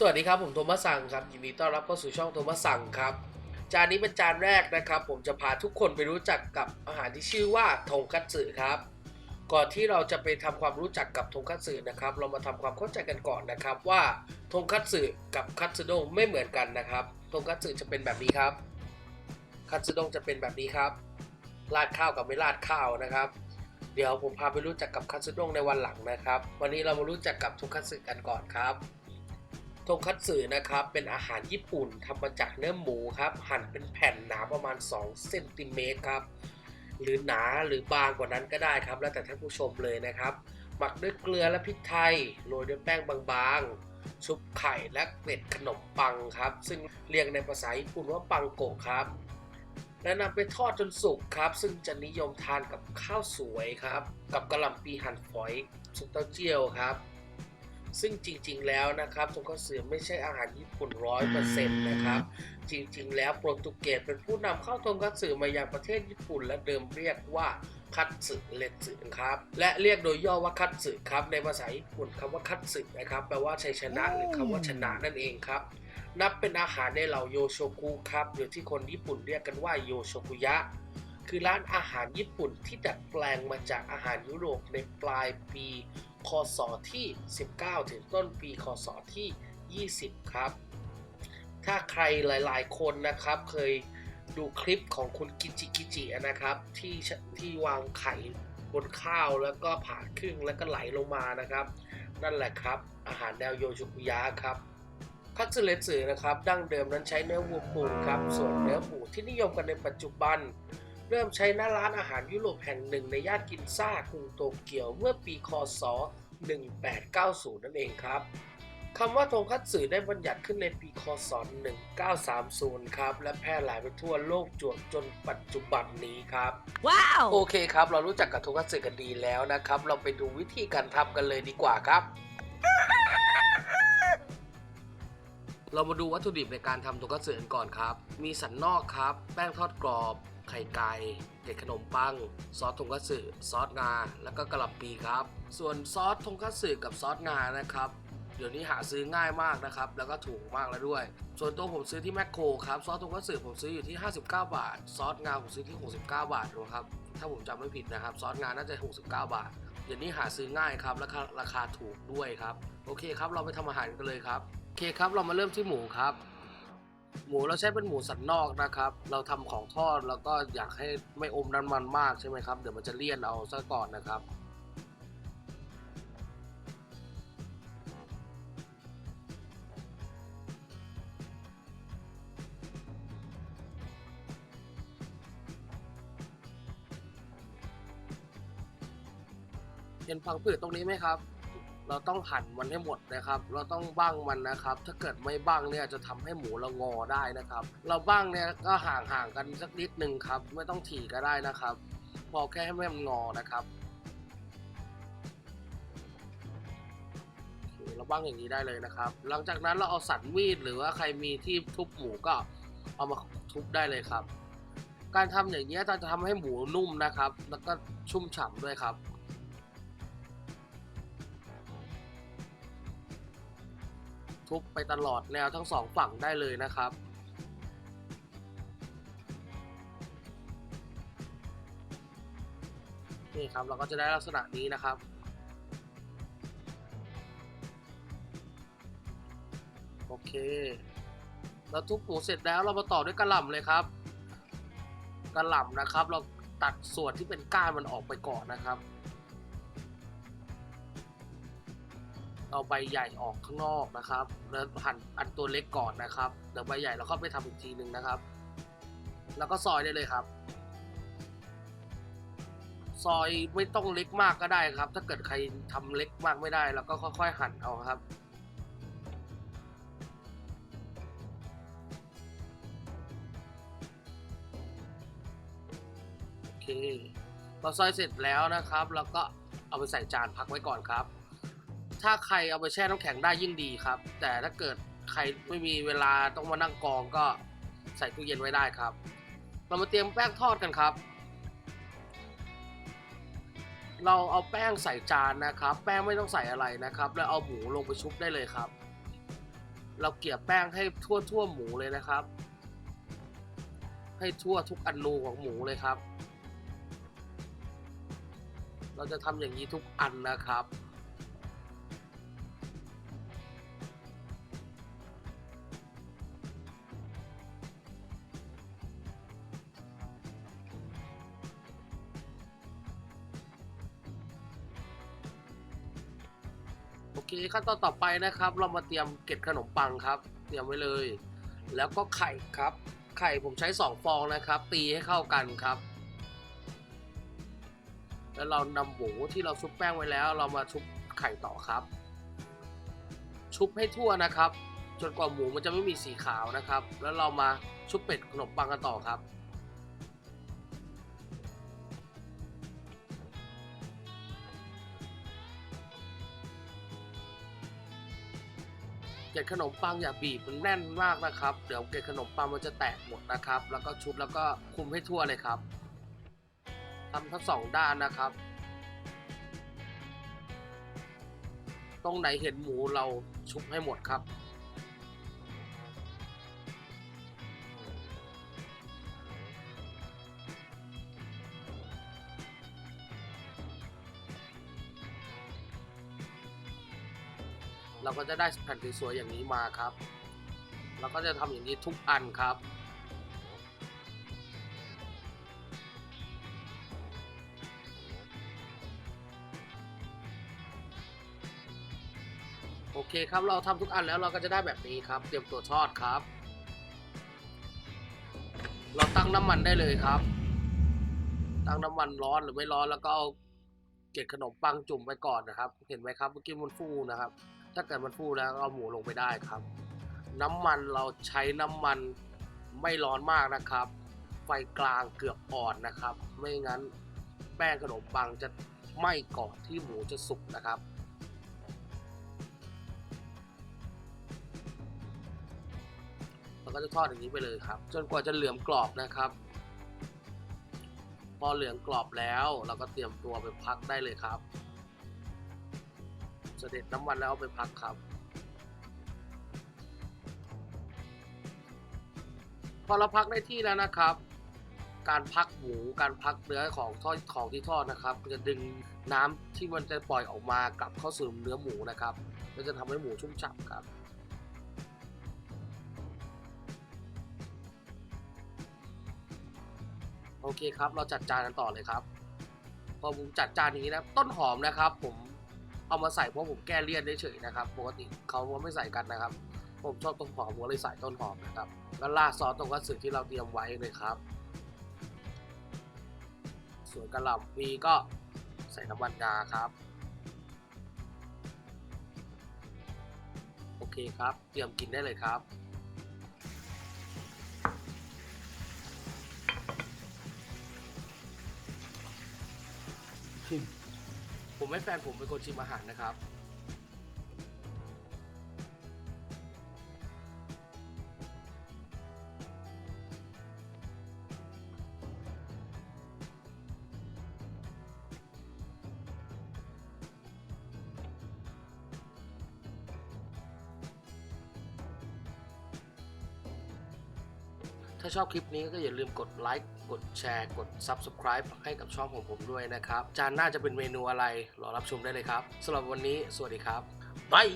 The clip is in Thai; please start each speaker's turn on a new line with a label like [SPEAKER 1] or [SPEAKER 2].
[SPEAKER 1] สวัสดีครับ ผมโทมัสซังครับยินดีต้อนรับเข้าสู่ช่องโทมัสซังครับ จานนี้เป็นจานแรกนะครับ ผมจะพาทุกคนไปรู้จักกับอาหารที่ชื่อว่าทงคัตสึครับ ก่อนที่เราจะไปทำความรู้จักกับทงคัตสึนะครับ เรามาทำความเข้าใจกันก่อนนะครับว่าทงคัตสึกับคัตสึด้งไม่เหมือนกันนะครับทงคัตสึจะเป็นแบบนี้ครับ คัตสึด้งจะเป็นแบบนี้ครับราดข้าวกับไม่ราดข้าวนะครับ เดี๋ยวผมพาไปรู้จักกับคัตสึด้งในวันหลังนะครับ วันนี้เรามารู้จักกับทงคัตสึกันก่อนครับ ทงคัตสึนะครับ เป็นอาหารญี่ปุ่นทำมาจากเนื้อหมูครับ หั่นเป็นแผ่นหนาประมาณ 2 เซนติเมตรครับ หรือหนาหรือบางกว่านั้นก็ได้ครับ แล้วแต่ท่านผู้ชมเลยนะครับ หมักด้วยเกลือและพริกไทย โรยด้วยแป้งบางๆ ชุบไข่และเกล็ดขนมปังครับ ซึ่งเรียกในภาษาญี่ปุ่นว่าปังโกะครับ และนำไปทอดจนสุกครับ ซึ่งจะนิยมทานกับข้าวสวยครับ กับกะหล่ำปีหั่นฝอยซุปเต้าเจี้ยวครับ ซึ่งจริง ๆ แล้วนะครับทงคัตสึไม่ใช่อาหารญี่ปุ่นร้อยเปอร์เซ็นต์นะครับจริง ๆ แล้วโปรตุเกสเป็นผู้นำเข้าทงคัตสึมายังประเทศญี่ปุ่น และเดิมเรียกว่าคัตสึเลตสึครับและเรียกโดยย่อว่าคัตสึครับในภาษาญี่ปุ่นคำว่าคัตสึนะครับแปลว่าชัยชนะหรือคำว่าชนะนั่นเองครับนับเป็นอาหารในเหล่าโยโชกุครับหรือที่คนญี่ปุ่นเรียกกันว่าโยโชกุยะ คือร้านอาหารญี่ปุ่นที่ดัดแปลงมาจากอาหารยุโรปในปลายปี คศที่ 19 ถึงต้นปีคศที่ 20 ครับ ถ้าใครหลายๆ คนนะครับเคยดูคลิปของคุณกิจิกิจินะครับ ที่ที่วางไข่บนข้าวแล้วก็ผ่าครึ่งแล้วก็ไหลลงมานะครับ นั่นแหละครับ อาหารแนวโยชุกุยะครับคัตสึเลสึนะครับ ดั้งเดิมนั้นใช้เนื้อวัวปูครับ ส่วนเนื้อหมูที่นิยมกันในปัจจุบัน เริ่มใช้หน้าร้านอาหารยุโรปแห่งหนึ่งในย่านกินซ่ากรุงโตเกียวเมื่อปีคศ 1890 นั่นเองครับคำว่าทงคัตสึได้บัญญัติขึ้นในปีคศ 1930 ครับ และแพร่หลายไปทั่วโลกจวบจนปัจจุบันนี้ครับ
[SPEAKER 2] Wow!
[SPEAKER 1] โอเคครับ เรารู้จักกับทงคัตสึกันดีแล้วนะครับ เราไปดูวิธีการทำกันเลยดีกว่าครับ เรามาดูวัตถุดิบในการทำทงคัตสึกันก่อนครับ มีสันนอกครับ แป้งทอดกรอบ ไข่ไก่เกล็ดขนมปัง ซอสทงคัตสึซอสงา แล้วก็กระหล่ำปีครับ ส่วนซอสทงคัตสึกับซอสงานะครับเดี๋ยวนี้หาซื้อง่ายมากนะครับ แล้วก็ถูกมากแล้วด้วย ส่วนตัวผมซื้อที่แมคโครครับซอสทงคัตสึผมซื้ออยู่ที่ 59 บาท ซอสงาผมซื้อที่ 69 บาทนะครับถ้าผมจำไม่ผิดนะครับ ซอสงาน่าจะ 69 บาทเดี๋ยวนี้หาซื้อง่ายครับราคาราคาถูกด้วยครับ โอเคครับเราไปทำอาหารกันเลยครับโอเคครับเรามาเริ่มที่หมูครับ หมูเราใช้เป็นหมูสันนอกนะครับ เราทำของทอดแล้วก็อยากให้ไม่อมน้ำมันมากใช่ไหมครับ เดี๋ยวมันจะเลี่ยนเอาซะก่อนนะครับเห็นพังผืดตรงนี้ไหมครับ เราต้องหั่นมันให้หมดนะครับ เราต้องบ้างมันนะครับ ถ้าเกิดไม่บ้างเนี่ยจะทำให้หมูเรางอได้นะครับ เราบ้างเนี่ยก็ห่างห่างๆกันสักนิดหนึ่งครับ ไม่ต้องถี่ก็ได้นะครับ พอแค่ให้มันงอนะครับเราบ้างอย่างนี้ได้เลยนะครับ หลังจากนั้นเราเอาสันมีดหรือว่าใครมีที่ทุบหมูก็เอามาทุบได้เลยครับ การทำอย่างนี้จะทำให้หมูนุ่มนะครับ แล้วก็ชุ่มฉ่ำด้วยครับ ทุบไปตลอดแนวทั้งสองฝั่งได้เลยนะครับ นี่ครับเราก็จะได้ลักษณะนี้นะครับโอเค เราทุบหมูเสร็จแล้วเรามาต่อด้วยกระหล่ำเลยครับกระหล่ำนะครับ เราตัดส่วนที่เป็นก้านมันออกไปก่อนนะครับ เอาใบใหญ่ออกข้างนอกนะครับ แล้วหั่นอันตัวเล็กก่อนนะครับเดี๋ยวใบใหญ่เราเข้าไปทำอีกทีหนึ่งนะครับ แล้วก็ซอยได้เลยครับ ซอยไม่ต้องเล็กมากก็ได้ครับ ถ้าเกิดใครทำเล็กมากไม่ได้เราก็ค่อย ๆ หั่นเอาครับโอเคเราซอยเสร็จแล้วนะครับ แล้วก็เอาไปใส่จานพักไว้ก่อนครับ ถ้าใครเอาไปแช่น้ำแข็งได้ยิ่งดีครับ แต่ถ้าเกิดใครไม่มีเวลาต้องมานั่งกองก็ใส่ตู้เย็นไว้ได้ครับ เรามาเตรียมแป้งทอดกันครับ เราเอาแป้งใส่จานนะครับ แป้งไม่ต้องใส่อะไรนะครับ แล้วเอาหมูลงไปชุบได้เลยครับ เราเกลี่ยแป้งให้ทั่วทั่วหมูเลยนะครับ ให้ทั่วทุกอนูของหมูเลยครับ เราจะทำอย่างนี้ทุกอันนะครับ เคขั้นตอนต่อไปนะครับ เรามาเตรียมเกล็ดขนมปังครับ เตรียมไว้เลย แล้วก็ไข่ครับ ไข่ผมใช้ 2 ฟองนะครับ ตีให้เข้ากันครับ แล้วเรานำหมูที่เราชุบแป้งไว้แล้ว เรามาชุบไข่ต่อครับ ชุบให้ทั่วนะครับ จนกว่าหมูมันจะไม่มีสีขาวนะครับ แล้วเรามาชุบเป็ดขนมปังกันต่อครับ ล็ดขนมปังอย่าบีบมันแน่นมากนะครับ เดี๋ยวเกล็ดขนมปังมันจะแตกหมดนะครับ แล้วก็ชุบแล้วก็คลุมให้ทั่วเลยครับทำทั้งสองด้านนะครับ ตรงไหนเห็นหมูเราชุบให้หมดครับ เราก็จะได้แผ่นสวยๆอย่างนี้มาครับ เราก็จะทำอย่างนี้ทุกอันครับโอเคครับ เราทำทุกอันแล้วเราก็จะได้แบบนี้ครับ เตรียมตัวทอดครับ เราตั้งน้ำมันได้เลยครับ ตั้งน้ำมันร้อนหรือไม่ร้อนแล้วก็เอา เกล็ดขนมปังจุ่มไปก่อนนะครับ เห็นไหมครับเมื่อกี้มันฟูนะครับ ถ้าเกิดมันฟูแล้วเอาหมูลงไปได้ครับ น้ำมันเราใช้น้ำมันไม่ร้อนมากนะครับ ไฟกลางเกือบอ่อนนะครับ ไม่งั้นแป้งขนมปังจะไหม้ก่อนที่หมูจะสุกนะครับเราก็จะทอดอย่างนี้ไปเลยครับ จนกว่าจะเหลืองกรอบนะครับ พอเหลืองกรอบแล้ว เราก็เตรียมตัวไปพักได้เลยครับ เสด็จน้ำมันแล้วเอาไปพักครับ พอเราพักได้ที่แล้วนะครับ การพักหมูการพักเนื้อของทอดของที่ทอดนะครับจะดึงน้ำที่มันจะปล่อยออกมากลับเข้าสู่เนื้อหมูนะครับก็จะทำให้หมูชุ่มฉ่ำครับ อเคครับ เราจัดจานกันต่อเลยครับ พอผมจัดจานนี้นะ ต้นหอมนะครับ ผมเอามาใส่เพราะผมแก้เลี่ยนเฉยๆนะครับ ปกติเขาก็ไม่ใส่กันนะครับ ผมชอบต้นหอมผมเลยใส่ต้นหอมนะครับแล้วราดซอสตรงกัตสึที่เราเตรียมไว้เลยครับ ส่วนกระหล่ำปีก็ใส่น้ำมันงาครับโอเคครับ เตรียมกินได้เลยครับ ผมให้แฟนผมเป็นคนชิมอาหารนะครับาชอบคลิปนี้ก็อย่าลืมกดไลค์กดแชร์ กด Subscribe ให้กับช่องของผมด้วยนะครับ จานหน้าจะเป็นเมนูอะไร รอรับชมได้เลยครับสำหรับวันนี้ สวัสดีครับบาย